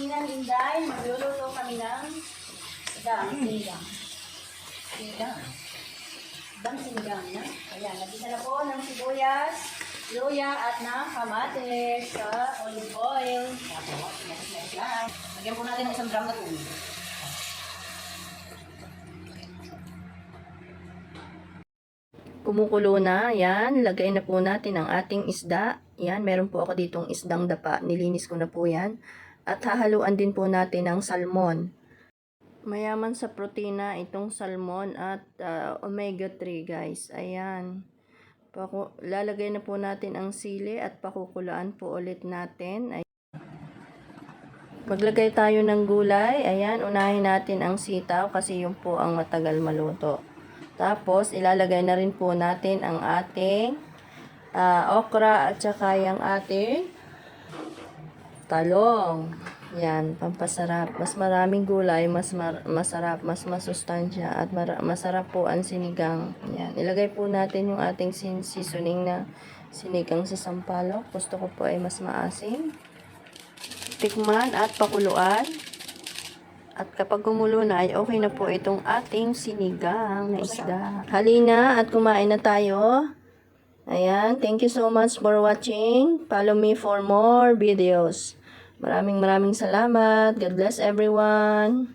Sinang Inday, magluluto kami ng isdang sinigang. Sinigang. Isdang sinigang na. Ayan, nagisa na po ng sibuyas, luya at ng kamatis sa olive oil. Tapos, next lang. Lagyan po natin ng isang gram na tubig. Kumukulo na, yan. Lagay na po natin ang ating isda. Yan, meron po ako ditong isdang dapa. Nilinis ko na po yan. At hahaluan din po natin ang salmon. Mayaman sa protina itong salmon at ah, omega-3 guys. Ayan. Paku lalagay na po natin ang sili at pakukulaan po ulit natin. Ay Maglagay tayo ng gulay. Ayan, unahin natin ang sitaw kasi yun po ang matagal maluto. Tapos, ilalagay na rin po natin ang ating ah, okra at saka yung ating talong. Yan, pampasarap. Mas maraming gulay, mas mar- masarap, mas masustansya at mara- masarap po ang sinigang. Yan, ilagay po natin yung ating sin- seasoning na sinigang sa sampalok. Gusto ko po ay mas maasim. Tikman at pakuluan. At kapag kumulo na, ay okay na po itong ating sinigang na isda. Halina at kumain na tayo. Ayan, thank you so much for watching. Follow me for more videos. Maraming maraming salamat. God bless everyone.